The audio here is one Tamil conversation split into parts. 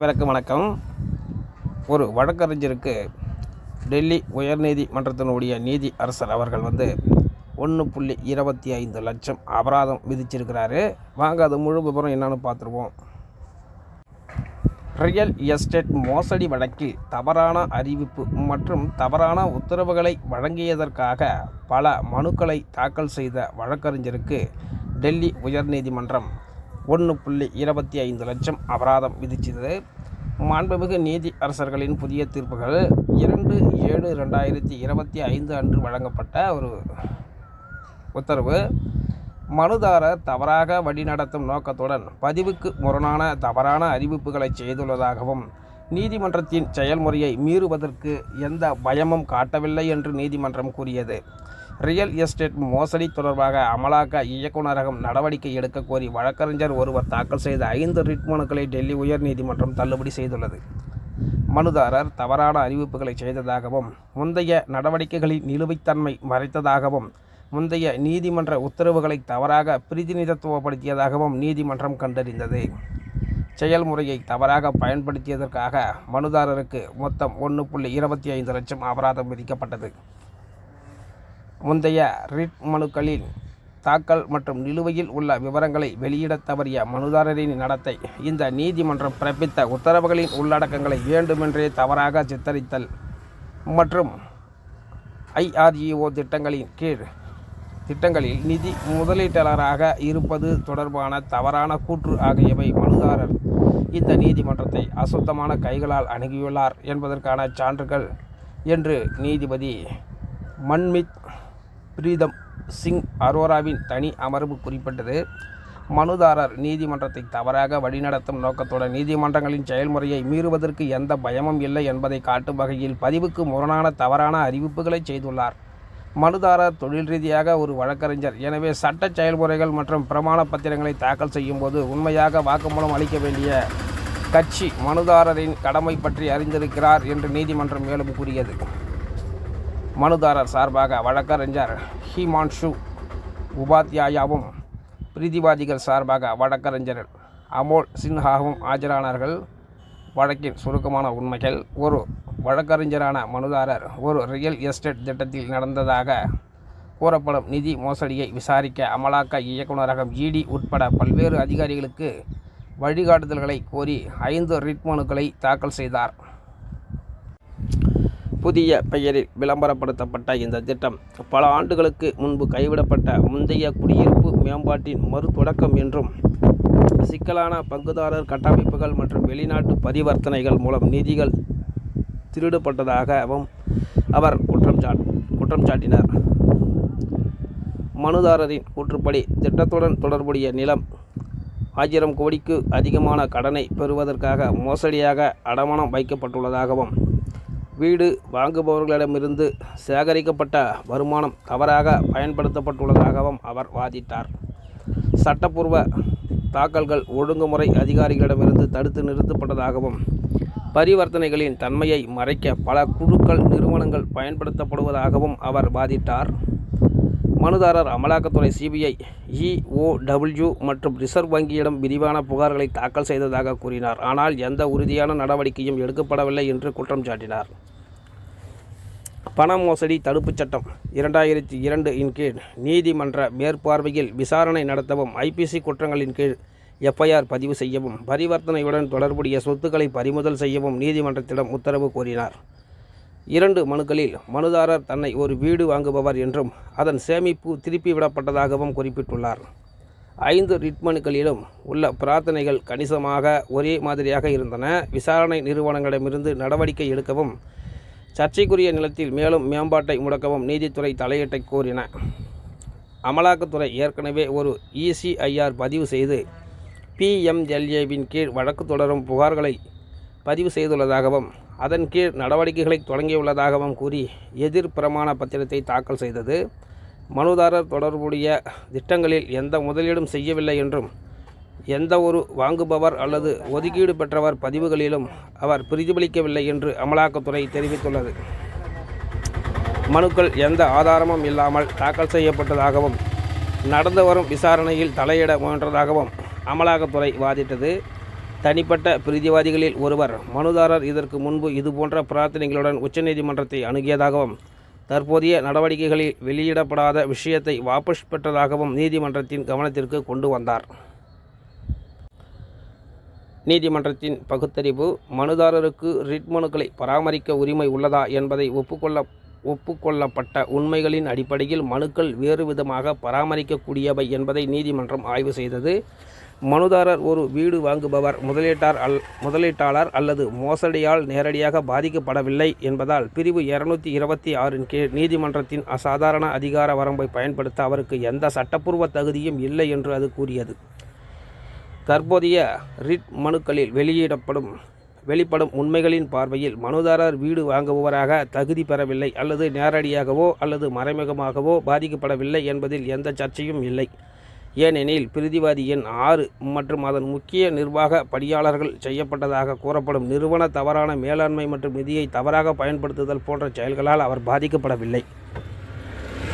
அனைவருக்கும் வணக்கம். ஒரு வழக்கறிஞருக்கு டெல்லி உயர்நீதிமன்றத்தினுடைய நீதி அரசர் அவர்கள் வந்து ஒன்று புள்ளி இருபத்தி ஐந்து லட்சம் அபராதம் விதிச்சிருக்கிறாரு. வாங்க அது முழு விவரம் என்னன்னு பார்த்துருவோம். ரியல் எஸ்டேட் மோசடி வழக்கில் தவறான அறிவிப்பு மற்றும் தவறான உத்தரவுகளை வழங்கியதற்காக பல மனுக்களை தாக்கல் செய்த வழக்கறிஞருக்கு டெல்லி உயர்நீதிமன்றம் ஒன்று புள்ளி இருபத்தி ஐந்து லட்சம் அபராதம் விதித்தது. மாண்புமிகு நீதி அரசர்களின் புதிய தீர்ப்புகள் இரண்டு ஏழு ரெண்டாயிரத்தி இருபத்தி ஐந்து அன்று வழங்கப்பட்ட ஒரு உத்தரவு. மனுதாரர் தவறாக வழிநடத்தும் நோக்கத்துடன் பதிவுக்கு முரணான தவறான அறிவிப்புகளை செய்துள்ளதாகவும் நீதிமன்றத்தின் செயல்முறையை மீறுவதற்கு எந்த பயமும் காட்டவில்லை என்று நீதிமன்றம் கூறியது. ரியல் எஸ்டேட் மோசடி தொடர்பாக அமலாக்க இயக்குநரகம் நடவடிக்கை எடுக்க கோரி வழக்கறிஞர் ஒருவர் தாக்கல் செய்த ஐந்து ரிட் மனுக்களை டெல்லி உயர்நீதிமன்றம் தள்ளுபடி செய்துள்ளது. மனுதாரர் தவறான அறிவிப்புகளை செய்ததாகவும் முந்தைய நடவடிக்கைகளின் நிலுவைத்தன்மை மறைத்ததாகவும் முந்தைய நீதிமன்ற உத்தரவுகளை தவறாக பிரதிநிதித்துவப்படுத்தியதாகவும் நீதிமன்றம் கண்டறிந்தது. செயல்முறையை தவறாக பயன்படுத்தியதற்காக மனுதாரருக்கு மொத்தம் ஒன்று புள்ளி இருபத்தி ஐந்து லட்சம் அபராதம் விதிக்கப்பட்டது. முந்தைய ரிட் மனுக்களில் தாக்கல் மற்றும் நிலுவையில் உள்ள விவரங்களை வெளியிடத் தவறிய மனுதாரரின் நடத்தை இந்த நீதிமன்றம் பிறப்பித்த உத்தரவுகளின் உள்ளடக்கங்களை வேண்டுமென்றே தவறாக சித்தரித்தல் மற்றும் ஐஆர்இஓ திட்டங்களின் கீழ் திட்டங்களில் நிதி முதலீட்டாளராக இருப்பது தொடர்பான தவறான கூற்று ஆகியவை மனுதாரர் இந்த நீதிமன்றத்தை அசுத்தமான கைகளால் அணுகியுள்ளார் என்பதற்கான சான்றுகள் என்று நீதிபதி மன்மித் பிரீதம் சிங் அரோராவின் தனி அமர்வு குறிப்பிட்டது. மனுதாரர் நீதிமன்றத்தை தவறாக வழிநடத்தும் நோக்கத்துடன் நீதிமன்றங்களின் செயல்முறையை மீறுவதற்கு எந்த பயமும் இல்லை என்பதை காட்டும் வகையில் பதிவுக்கு முரணான தவறான அறிவிப்புகளை செய்துள்ளார். மனுதாரர் தொழில் ரீதியாக ஒரு வழக்கறிஞர். எனவே சட்ட செயல்முறைகள் மற்றும் பிரமாண பத்திரங்களை தாக்கல் செய்யும்போது உண்மையாக வாக்குமூலம் அளிக்க வேண்டிய கட்சி மனுதாரரின் கடமை பற்றி அறிந்திருக்கிறார் என்று நீதிமன்றம் மேலும் கூறியது. மனுதாரர் சார்பாக வழக்கறிஞர் ஹிமான்ஷு உபாத்யாயாவும் பிரீதிவாதிகள் சார்பாக வழக்கறிஞர் அமோல் சின்ஹாவும் ஆஜரானார்கள். வழக்கின் சுருக்கமான உண்மைகள் ஒரு வழக்கறிஞரான மனுதாரர் ஒரு ரியல் எஸ்டேட் திட்டத்தில் நடந்ததாக கூறப்படும் நிதி மோசடியை விசாரிக்க அமலாக்க இயக்குநரகம் இடி உட்பட பல்வேறு அதிகாரிகளுக்கு வழிகாட்டுதல்களை கோரி ஐந்து ரிட் மனுக்களை தாக்கல் செய்தார். புதிய பெயரில் விளம்பரப்படுத்தப்பட்ட இந்த திட்டம் பல ஆண்டுகளுக்கு முன்பு கைவிடப்பட்ட முந்தைய குடியிருப்பு மேம்பாட்டின் மறுதொடக்கம் என்றும் சிக்கலான பங்குதாரர் கட்டமைப்புகள் மற்றும் வெளிநாட்டு பரிவர்த்தனைகள் மூலம் நிதிகள் திருடப்பட்டதாகவும் அவர் குற்றம் சாட் குற்றம் சாட்டினார். மனுதாரரின் கூற்றுப்படி திட்டத்துடன் தொடர்புடைய நிலம் ஆயிரம் கோடிக்கு அதிகமான கடனை பெறுவதற்காக மோசடியாக அடமானம் வைக்கப்பட்டுள்ளதாகவும் வீடு வாங்குபவர்களிடமிருந்து சேகரிக்கப்பட்ட வருமானம் தவறாக பயன்படுத்தப்பட்டுள்ளதாகவும் அவர் வாதிட்டார். சட்டப்பூர்வ தாக்கல்கள் ஒழுங்குமுறை அதிகாரிகளிடமிருந்து தடுத்து நிறுத்தப்பட்டதாகவும் பரிவர்த்தனைகளின் தன்மையை மறைக்க பல குழுக்கள் நிறுவனங்கள் பயன்படுத்தப்படுவதாகவும் அவர் வாதிட்டார். மனுதாரர் அமலாக்கத்துறை சிபிஐ இஓடபிள்யூ மற்றும் ரிசர்வ் வங்கியிடம் விரிவான புகார்களை தாக்கல் செய்ததாக கூறினார். ஆனால் எந்த உறுதியான நடவடிக்கையும் எடுக்கப்படவில்லை என்று குற்றம் சாட்டினார். பண மோசடி தடுப்புச் சட்டம் இரண்டாயிரத்தி இரண்டு இன் கீழ் நீதிமன்ற மேற்பார்வையில் விசாரணை நடத்தவும் ஐபிசி குற்றங்களின் கீழ் எஃப்ஐஆர் பதிவு செய்யவும் பரிவர்த்தனையுடன் தொடர்புடைய சொத்துக்களை பறிமுதல் செய்யவும் நீதிமன்றத்திடம் உத்தரவு கோரினார். இரண்டு மனுக்களில் மனுதாரர் தன்னை ஒரு வீடு வாங்குபவர் என்றும் அதன் சேமிப்பு திருப்பி விடப்பட்டதாகவும் குறிப்பிட்டுள்ளார். ஐந்து ரிட் மனுக்களிலும் உள்ள பிரார்த்தனைகள் கணிசமாக ஒரே மாதிரியாக இருந்தன. விசாரணை நிறுவனங்களிடமிருந்து நடவடிக்கை எடுக்கவும் சர்ச்சைக்குரிய நிலத்தில் மேலும் மேம்பாட்டை முடக்கவும் நீதித்துறை தலையீட்டை கோரின. அமலாக்கத்துறை ஏற்கனவே ஒரு இசிஐஆர் பதிவு செய்து பிஎம்எல்ஏவின் கீழ் வழக்கு தொடரும் புகார்களை பதிவு செய்துள்ளதாகவும் அதன் கீழ் நடவடிக்கைகளை தொடங்கியுள்ளதாகவும் கூறி எதிர் பிரமாண பத்திரத்தை தாக்கல் செய்தது. மனுதாரர் தொடர்புடைய திட்டங்களில் எந்த முதலீடும் செய்யவில்லை என்றும் எந்த ஒரு வாங்குபவர் அல்லது ஒதுக்கீடு பெற்றவர் பதிவுகளிலும் அவர் பிரதிபலிக்கவில்லை என்று அமலாக்கத்துறை தெரிவித்துள்ளது. மனுக்கள் எந்த ஆதாரமும் இல்லாமல் தாக்கல் செய்யப்பட்டதாகவும் நடந்து வரும் விசாரணையில் தலையிட முயன்றதாகவும் அமலாக்கத்துறை வாதிட்டது. தனிப்பட்ட பிரதிவாதிகளில் ஒருவர் மனுதாரர் இதற்கு முன்பு இதுபோன்ற பிரார்த்தனைகளுடன் உச்சநீதிமன்றத்தை அணுகியதாகவும் தற்போதைய நடவடிக்கைகளில் வெளியிடப்படாத விஷயத்தை வாபஸ் பெற்றதாகவும் நீதிமன்றத்தின் கவனத்திற்கு கொண்டு வந்தார். நீதிமன்றத்தின் பகுத்தறிவு மனுதாரருக்கு ரிட் மனுக்களை பராமரிக்க உரிமை உள்ளதா என்பதை ஒப்புக்கொள்ள ஒப்புக்கொள்ளப்பட்ட உண்மைகளின் அடிப்படையில் மனுக்கள் வேறு விதமாக பராமரிக்கக்கூடியவை என்பதை நீதிமன்றம் ஆய்வு செய்தது. மனுதாரர் ஒரு வீடு வாங்குபவர் முதலீட்டார் அல் முதலீட்டாளர் அல்லது மோசடியால் நேரடியாக பாதிக்கப்படவில்லை என்பதால் பிரிவு இருநூத்தி இருபத்தி ஆறின் கீழ் நீதிமன்றத்தின் அசாதாரண அதிகார வரம்பை பயன்படுத்த அவருக்கு எந்த சட்டப்பூர்வ தகுதியும் இல்லை என்று அது கூறியது. தற்போதைய ரிட் மனுக்களில் வெளியிடப்படும் வெளிப்படும் உண்மைகளின் பார்வையில் மனுதாரர் வீடு வாங்குபவராக தகுதி பெறவில்லை அல்லது நேரடியாகவோ அல்லது மறைமுகமாகவோ பாதிக்கப்படவில்லை என்பதில் எந்த சர்ச்சையும் இல்லை. ஏனெனில் பிரிதிவாதி எண் ஆறு மற்றும் அதன் முக்கிய நிர்வாக பணியாளர்கள் செய்யப்பட்டதாக கூறப்படும் நிறுவன தவறான மேலாண்மை மற்றும் நிதியை தவறாக பயன்படுத்துதல் போன்ற செயல்களால் அவர் பாதிக்கப்படவில்லை.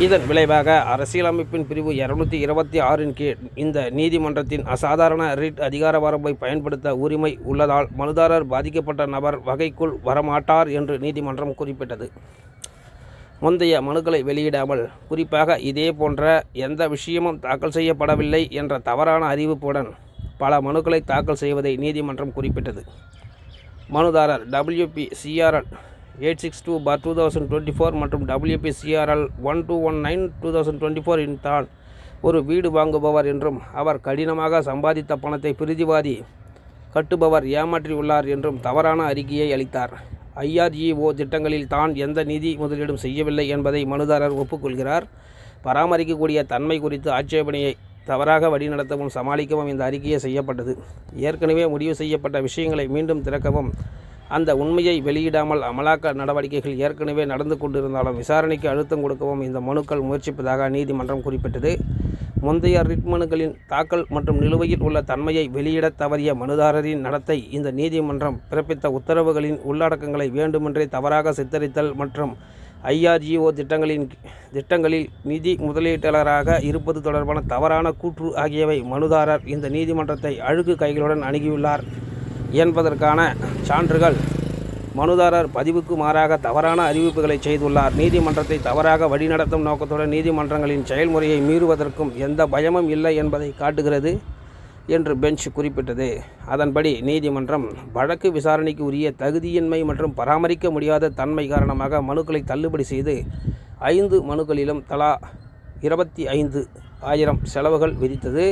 இதன் விளைவாக அரசியலமைப்பின் பிரிவு இருநூத்தி இருபத்தி ஆறின் கீழ் இந்த நீதிமன்றத்தின் அசாதாரண ரிட் அதிகார வரம்பை பயன்படுத்த உரிமை உள்ளதால் மனுதாரர் பாதிக்கப்பட்ட நபர் வகைக்குள் வரமாட்டார் என்று நீதிமன்றம் குறிப்பிட்டது. முந்தைய மனுக்களை வெளியிடாமல் குறிப்பாக இதே போன்ற எந்த விஷயமும் தாக்கல் செய்யப்படவில்லை என்ற தவறான அறிவிப்புடன் பல மனுக்களை தாக்கல் செய்வதை நீதிமன்றம் குறிப்பிட்டது. மனுதாரர் WB CRL eight six two bar two thousand twenty four மற்றும் WB CRL one two one nine two thousand twenty four இன் தான் ஒரு வீடு வாங்குபவர் என்றும் அவர் கடினமாக சம்பாதித்த பணத்தை பிரதிவாதி கட்டுபவர் ஏமாற்றியுள்ளார் என்றும் தவறான அறிக்கையை அளித்தார். ஐஆர்இஓ திட்டங்களில் தான் எந்த நிதி முதலீடும் செய்யவில்லை என்பதை மனுதாரர் ஒப்புக்கொள்கிறார். பராமரிக்கக்கூடிய தன்மை குறித்து ஆட்சேபனையை தவறாக வழிநடத்தவும் சமாளிக்கவும் இந்த அறிக்கையை செய்யப்பட்டது. ஏற்கனவே முடிவு செய்யப்பட்ட விஷயங்களை மீண்டும் திறக்கவும் அந்த உண்மையை வெளியிடாமல் அமலாக்க நடவடிக்கைகள் ஏற்கனவே நடந்து கொண்டிருந்தாலும் விசாரணைக்கு அழுத்தம் கொடுக்கவும் இந்த மனுக்கள் முயற்சிப்பதாக நீதிமன்றம் குறிப்பிட்டது. முந்தைய ரிட் மனுக்களின் தாக்கல் மற்றும் நிலுவையில் உள்ள தன்மையை வெளியிடத் தவறிய மனுதாரரின் நடத்தை இந்த நீதிமன்றம் பிறப்பித்த உத்தரவுகளின் உள்ளடக்கங்களை வேண்டுமென்றே தவறாக சித்தரித்தல் மற்றும் ஐஆர்ஜிஓ திட்டங்களின் திட்டங்களில் நிதி முதலீட்டாளராக இருப்பது தொடர்பான தவறான கூற்று ஆகியவை மனுதாரர் இந்த நீதிமன்றத்தை அழுகு கைகளுடன் அணுகியுள்ளார் என்பதற்கான சான்றுகள் மனுதாரர் பதிவுக்கு மாறாக தவறான அறிவிப்புகளை செய்துள்ளார். நீதிமன்றத்தை தவறாக வழிநடத்தும் நோக்கத்துடன் நீதிமன்றங்களின் செயல்முறையை மீறுவதற்கும் எந்த பயமும் இல்லை என்பதை காட்டுகிறது என்று பெஞ்ச் குறிப்பிட்டது. அதன்படி நீதிமன்றம் வழக்கு விசாரணைக்கு உரிய தகுதியின்மை மற்றும் பராமரிக்க முடியாத தன்மை காரணமாக மனுக்களை தள்ளுபடி செய்து ஐந்து மனுக்களிலும் தலா இருபத்தி ஐந்து ஆயிரம் செலவுகள் விதித்தது.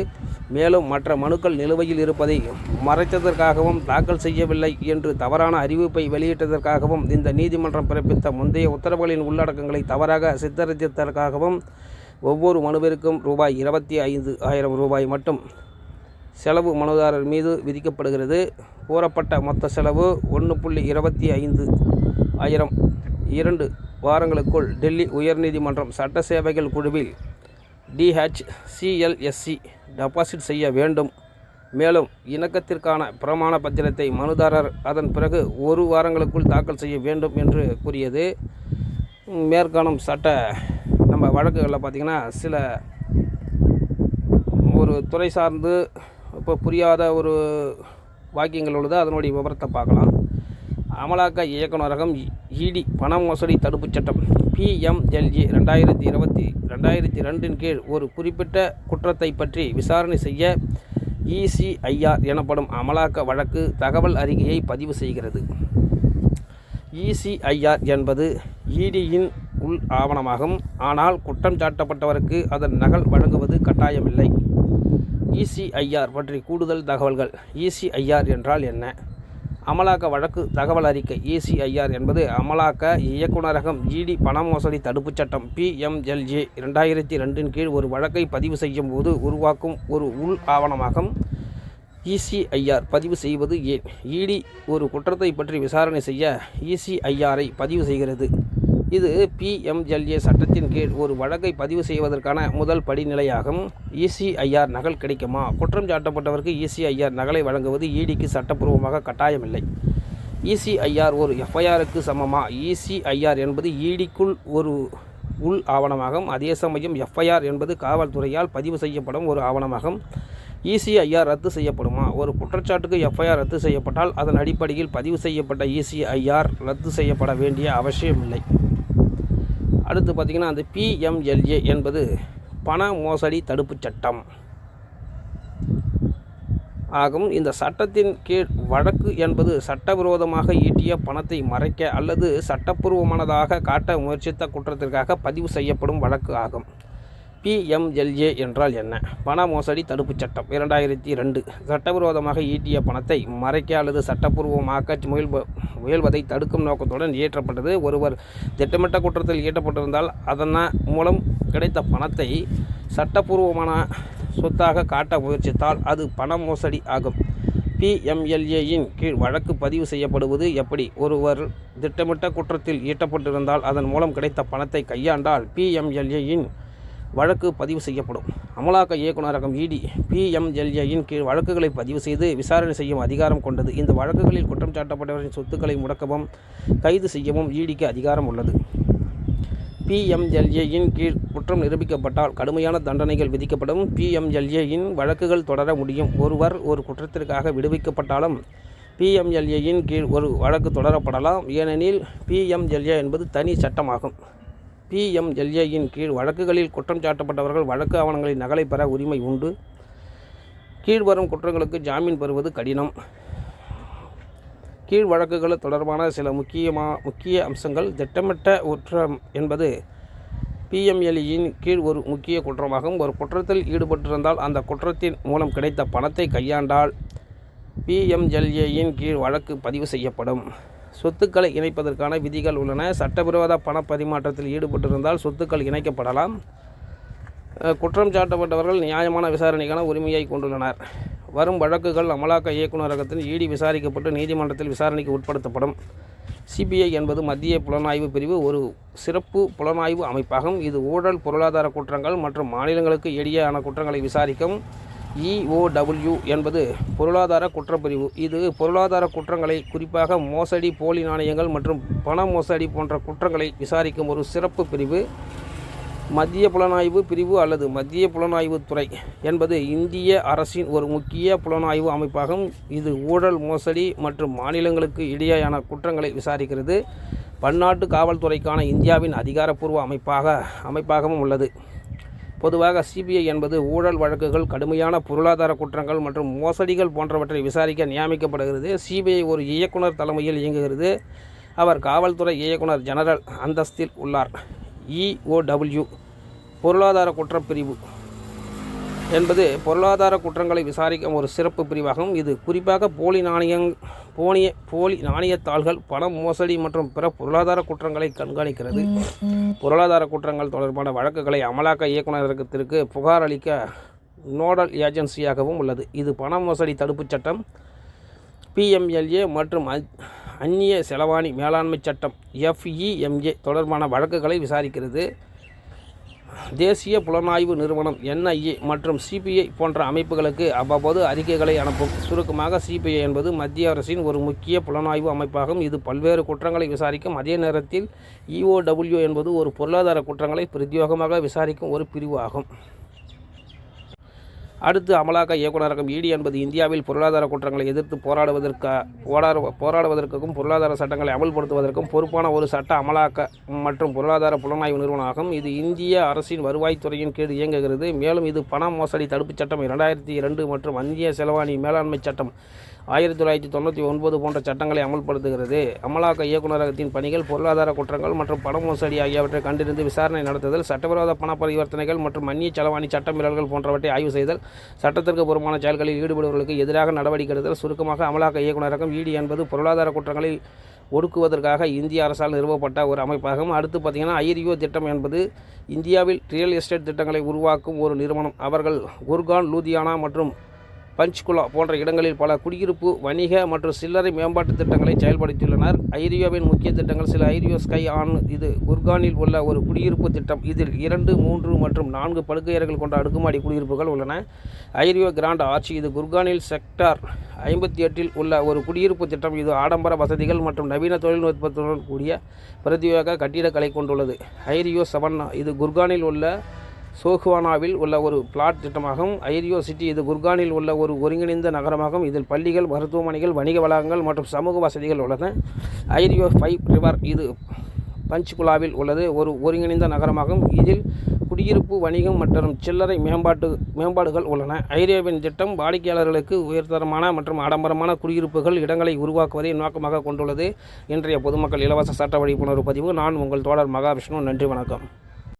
மேலும் மற்ற மனுக்கள் நிலுவையில் இருப்பதை மறைத்ததற்காகவும் தாக்கல் செய்யவில்லை என்று தவறான அறிவிப்பை வெளியிட்டதற்காகவும் இந்த நீதிமன்றம் பிறப்பித்த முந்தைய உத்தரவுகளின் உள்ளடக்கங்களை தவறாக சித்தரித்ததற்காகவும் ஒவ்வொரு மனுவிற்கும் ரூபாய் இருபத்தி ஐந்து ஆயிரம் ரூபாய் மட்டும் செலவு மனுதாரர் மீது விதிக்கப்படுகிறது. கூறப்பட்ட மொத்த செலவு ஒன்று புள்ளி இருபத்தி ஐந்து ஆயிரம் இரண்டு வாரங்களுக்குள் டெல்லி உயர்நீதிமன்றம் சட்ட சேவைகள் குழுவில் டிஹெச்சிஎல்எஸ்சி டெபாசிட் செய்ய வேண்டும் மேலும் இணக்கத்திற்கான பிரமாண பத்திரத்தை மனுதாரர் அதன் பிறகு ஒரு வாரங்களுக்குள் தாக்கல் செய்ய வேண்டும் என்று கூறியது மேற்காணும் சட்ட நம்ம வழக்குகளில் பார்த்திங்கன்னா சில ஒரு துறை சார்ந்து இப்போ புரியாத ஒரு வாக்கியங்கள் உள்ளது அதனுடைய விவரத்தை பார்க்கலாம் அமலாக்க இயக்குநரகம் இடி பண மோசடி தடுப்புச் சட்டம் பிஎம்எல்ஏ ரெண்டாயிரத்தி இருபத்தி ரெண்டாயிரத்தி ரெண்டின் கீழ் ஒரு குறிப்பிட்ட குற்றத்தை பற்றி விசாரணை செய்ய இசிஐஆர் எனப்படும் அமலாக்க வழக்கு தகவல் அறிக்கையை பதிவு செய்கிறது. இசிஐஆர் என்பது இடியின் உள் ஆவணமாகும். ஆனால் குற்றம் சாட்டப்பட்டவருக்கு அதன் நகல் வழங்குவது கட்டாயமில்லை. இசிஐஆர் பற்றி கூடுதல் தகவல்கள் இசிஐஆர் என்றால் என்ன? அமலாக்க வழக்கு தகவல் அறிக்கை இசிஐஆர் என்பது அமலாக்க இயக்குநரகம் இடி பண மோசடி தடுப்புச் சட்டம் பிஎம்எல்ஏ இரண்டாயிரத்தி ரெண்டின் கீழ் ஒரு வழக்கை பதிவு செய்யும் போது உருவாக்கும் ஒரு உள் ஆவணமாகும். இசிஐஆர் பதிவு செய்வது ஏன்? இடி ஒரு குற்றத்தை பற்றி விசாரணை செய்ய இசிஐஆரை பதிவு செய்கிறது. இது பிஎம்எல்ஏ சட்டத்தின் கீழ் ஒரு வழக்கை பதிவு செய்வதற்கான முதல் படிநிலையாகும். இசிஐஆர் நகல் கிடைக்குமா? குற்றம் சாட்டப்பட்டவருக்கு இசிஐஆர் நகலை வழங்குவது இடிக்கு சட்டப்பூர்வமாக கட்டாயமில்லை. இசிஐஆர் ஒரு எஃப்ஐஆருக்கு சமமா? இசிஐஆர் என்பது இடிக்குள் ஒரு உள் ஆவணமாகும். அதே சமயம் எஃப்ஐஆர் என்பது காவல்துறையால் பதிவு செய்யப்படும் ஒரு ஆவணமாகும். இசிஐஆர் ரத்து செய்யப்படுமா? ஒரு குற்றச்சாட்டுக்கு எஃப்ஐஆர் ரத்து செய்யப்பட்டால் அதன் அடிப்படையில் பதிவு செய்யப்பட்ட இசிஐஆர் ரத்து செய்யப்பட வேண்டிய அவசியமில்லை. அடுத்து பார்த்திங்கன்னா அந்த பிஎம்எல்ஏ என்பது பண மோசடி தடுப்புச் சட்டம். ஆகும். இந்த சட்டத்தின் கீழ் வழக்கு என்பது சட்டவிரோதமாக ஈட்டிய பணத்தை மறைக்க அல்லது சட்டப்பூர்வமானதாக காட்ட முயற்சித்த குற்றத்திற்காக பதிவு செய்யப்படும் வழக்கு ஆகும். பிஎம்எல்ஏ என்றால் என்ன? பண மோசடி தடுப்புச் சட்டம் இரண்டாயிரத்தி ரெண்டு சட்டவிரோதமாக ஈட்டிய பணத்தை மறைக்க அல்லது சட்டப்பூர்வமாக்க முயல்ப முயல்வதை தடுக்கும் நோக்கத்துடன் இயற்றப்பட்டது. ஒருவர் திட்டமிட்ட குற்றத்தில் ஈட்டப்பட்டிருந்தால் அதன் மூலம் கிடைத்த பணத்தை சட்டப்பூர்வமான சொத்தாக காட்ட முயற்சித்தால் அது பண மோசடி ஆகும். பிஎம்எல்ஏயின் கீழ் வழக்கு பதிவு செய்யப்படுவது எப்படி? ஒருவர் திட்டமிட்ட குற்றத்தில் ஈட்டப்பட்டிருந்தால் அதன் மூலம் கிடைத்த பணத்தை கையாண்டால் பிஎம்எல்ஏயின் வழக்கு பதிவு செய்யப்படும். அமலாக்க இயக்குநரகம் இடி பிஎம்எல்ஏயின் கீழ் வழக்குகளை பதிவு செய்து விசாரணை செய்யும் அதிகாரம் கொண்டது. இந்த வழக்குகளில் குற்றம் சாட்டப்பட்டவரின் சொத்துக்களை முடக்கவும் கைது செய்யவும் இடிக்கு அதிகாரம் உள்ளது. பிஎம்எல்ஏயின் கீழ் குற்றம் நிரூபிக்கப்பட்டால் கடுமையான தண்டனைகள் விதிக்கப்படும். பிஎம்எல்ஏயின் வழக்குகள் தொடர முடியும். ஒருவர் ஒரு குற்றத்திற்காக விடுவிக்கப்பட்டாலும் பிஎம்எல்ஏயின் கீழ் ஒரு வழக்கு தொடரப்படலாம். ஏனெனில் பிஎம்எல்ஏ என்பது தனி சட்டமாகும். பிஎம்எல்ஏயின் கீழ் வழக்குகளில் குற்றம் சாட்டப்பட்டவர்கள் வழக்கு ஆவணங்களின் நகலை பெற உரிமை உண்டு. கீழ்வரும் குற்றங்களுக்கு ஜாமீன் பெறுவது கடினம். கீழ் வழக்குகள் தொடர்பான சில முக்கியமாக முக்கிய அம்சங்கள் திட்டமிட்ட குற்றம் என்பது பிஎம்எல்இயின் கீழ் ஒரு முக்கிய குற்றமாகும். ஒரு குற்றத்தில் ஈடுபட்டிருந்தால் அந்த குற்றத்தின் மூலம் கிடைத்த பணத்தை கையாண்டால் பிஎம்எல்ஏயின் கீழ் வழக்கு பதிவு செய்யப்படும். சொத்துக்களை இணைப்பதற்கான விதிகள் உள்ளன. சட்டவிரோத பண பரிமாற்றத்தில் ஈடுபட்டிருந்தால் சொத்துக்கள் இணைக்கப்படலாம். குற்றம் சாட்டப்பட்டவர்கள் நியாயமான விசாரணைக்கான உரிமையை கொண்டுள்ளனர். வரும் வழக்குகள் அமலாக்க இயக்குநரகத்தில் இடி விசாரிக்கப்பட்டு நீதிமன்றத்தில் விசாரணைக்கு உட்படுத்தப்படும். சிபிஐ என்பது மத்திய புலனாய்வு பிரிவு ஒரு சிறப்பு புலனாய்வு அமைப்பாகும். இது ஊழல் பொருளாதார குற்றங்கள் மற்றும் மாநிலங்களுக்கு இடையேயான குற்றங்களை விசாரிக்கும். இஓடபிள்யூ என்பது பொருளாதார குற்றப்பிரிவு. இது பொருளாதார குற்றங்களை குறிப்பாக மோசடி போலி நாணயங்கள் மற்றும் பண மோசடி போன்ற குற்றங்களை விசாரிக்கும் ஒரு சிறப்பு பிரிவு. மத்திய புலனாய்வு பிரிவு அல்லது மத்திய புலனாய்வு துறை என்பது இந்திய அரசின் ஒரு முக்கிய புலனாய்வு அமைப்பாகும். இது ஊழல் மோசடி மற்றும் மாநிலங்களுக்கு இடையேயான குற்றங்களை விசாரிக்கிறது. பன்னாட்டு காவல்துறைக்கான இந்தியாவின் அதிகாரப்பூர்வ அமைப்பாக அமைப்பாகவும் உள்ளது. பொதுவாக சிபிஐ என்பது ஊழல் வழக்குகள் கடுமையான பொருளாதார குற்றங்கள் மற்றும் மோசடிகள் போன்றவற்றை விசாரிக்க நியமிக்கப்படுகிறது. சிபிஐ ஒரு இயக்குனர் தலைமையில் இயங்குகிறது. அவர் காவல்துறை இயக்குனர் ஜெனரல் அந்தஸ்தில் உள்ளார். இஓடபிள்யூ பொருளாதார குற்றப்பிரிவு. என்பது பொருளாதார குற்றங்களை விசாரிக்கும் ஒரு சிறப்பு பிரிவாகும். இது குறிப்பாக போலி நாணயங் போனிய போலி நாணயத்தாள்கள் பண மோசடி மற்றும் பிற பொருளாதார குற்றங்களை கண்காணிக்கிறது. பொருளாதார குற்றங்கள் தொடர்பான வழக்குகளை அமலாக்க இயக்குநரகத்திற்கு புகார் அளிக்க நோடல் ஏஜென்சியாகவும் உள்ளது. இது பண மோசடி தடுப்புச் சட்டம் பிஎம்எல்ஏ மற்றும் அந்நிய செலவாணி மேலாண்மை சட்டம் எஃப்இஎம்ஏ தொடர்பான வழக்குகளை விசாரிக்கிறது. தேசிய புலனாய்வு நிறுவனம் என்ஐஏ மற்றும் சிபிஐ போன்ற அமைப்புகளுக்கு அவ்வப்போது அறிக்கைகளை அனுப்பும். சுருக்கமாக சிபிஐ என்பது மத்திய அரசின் ஒரு முக்கிய புலனாய்வு அமைப்பாகும். இது பல்வேறு குற்றங்களை விசாரிக்கும். அதே நேரத்தில் இஓடபிள்யூ என்பது ஒரு பொருளாதார குற்றங்களை பிரத்யோகமாக விசாரிக்கும் ஒரு பிரிவு ஆகும். அடுத்து அமலாக்க இயக்குநரகம் இடி என்பது இந்தியாவில் பொருளாதார குற்றங்களை எதிர்த்து போராடுவதற்கு போராட போராடுவதற்கும் பொருளாதார சட்டங்களை அமல்படுத்துவதற்கும் பொறுப்பான ஒரு சட்ட அமலாக்க மற்றும் பொருளாதார புலனாய்வு நிறுவனமாகும். இது இந்திய அரசின் வருவாய்த்துறையின் கீழ் இயங்குகிறது. மேலும் இது பண மோசடி தடுப்புச் சட்டம் இரண்டாயிரத்தி இரண்டு மற்றும் வந்திய செலவாணி மேலாண்மை சட்டம் ஆயிரத்தி தொள்ளாயிரத்தி தொண்ணூற்றி ஒன்பது போன்ற சட்டங்களை அமல்படுத்துகிறது. அமலாக்க இயக்குநரகத்தின் பணிகள் பொருளாதார குற்றங்கள் மற்றும் பண மோசடி ஆகியவற்றை கண்டிருந்து விசாரணை நடத்துதல் சட்டவிரோத பண பரிவர்த்தனைகள் மற்றும் அந்நிய செலவாணி சட்டமீறல்கள் போன்றவற்றை ஆய்வு செய்தல் சட்டத்திற்கு புறமான செயல்களில் ஈடுபடுவர்களுக்கு எதிராக நடவடிக்கை எடுத்தல் சுருக்கமாக அமலாக்க இயக்குநரகம் இடி என்பது பொருளாதார குற்றங்களை ஒடுக்குவதற்காக இந்திய அரசால் நிறுவப்பட்ட ஒரு அமைப்பாகும். அடுத்து பார்த்திங்கன்னா ஐரியோ திட்டம் என்பது இந்தியாவில் ரியல் எஸ்டேட் திட்டங்களை உருவாக்கும் ஒரு நிறுவனம். அவர்கள் குர்கான் லூதியானா மற்றும் பஞ்ச்குலா போன்ற இடங்களில் பல குடியிருப்பு வணிக மற்றும் சில்லறை மேம்பாட்டு திட்டங்களை செயல்படுத்தியுள்ளனர். ஐரியோவின் முக்கிய திட்டங்கள் சில ஐரியோ ஸ்கை ஆன் இது குர்கானில் உள்ள ஒரு குடியிருப்பு திட்டம். இதில் இரண்டு மூன்று மற்றும் நான்கு படுக்கையறைகள் கொண்ட அடுக்குமாடி குடியிருப்புகள் உள்ளன. ஐரியோ கிராண்ட் ஆட்சி இது குர்கானில் செக்டார் ஐம்பத்தி எட்டில் உள்ள ஒரு குடியிருப்பு திட்டம். இது ஆடம்பர வசதிகள் மற்றும் நவீன தொழில்நுட்பத்துடன் கூடிய பிரதியோக கட்டிடக்கலை கொண்டுள்ளது. ஐரியோ சவன்னா இது குர்கானில் உள்ள சோஹுவானாவில் உள்ள ஒரு பிளாட் திட்டமாகும் ஐரியோ சிட்டி இது குர்கானில் உள்ள ஒரு ஒருங்கிணைந்த நகரமாகும் இதில் பள்ளிகள் மருத்துவமனைகள் வணிக வளாகங்கள் மற்றும் சமூக வசதிகள் உள்ளன. ஐரியோ ஃபைவ் ரிவர் இது பஞ்ச்குலாவில் உள்ளது. ஒரு ஒருங்கிணைந்த நகரமாகும் இதில் குடியிருப்பு வணிகம் மற்றும் சில்லறை மேம்பாட்டு மேம்பாடுகள் உள்ளன. ஐரியாவின் திட்டம் வாடிக்கையாளர்களுக்கு உயர்தரமான மற்றும் ஆடம்பரமான குடியிருப்புகள் இடங்களை உருவாக்குவதை நோக்கமாக கொண்டுள்ளது. இன்றைய பொதுமக்கள் இலவச சட்ட விழிப்புணர்வு பதிவு. நான் உங்கள் தோழர் மகாவிஷ்ணு. நன்றி வணக்கம்.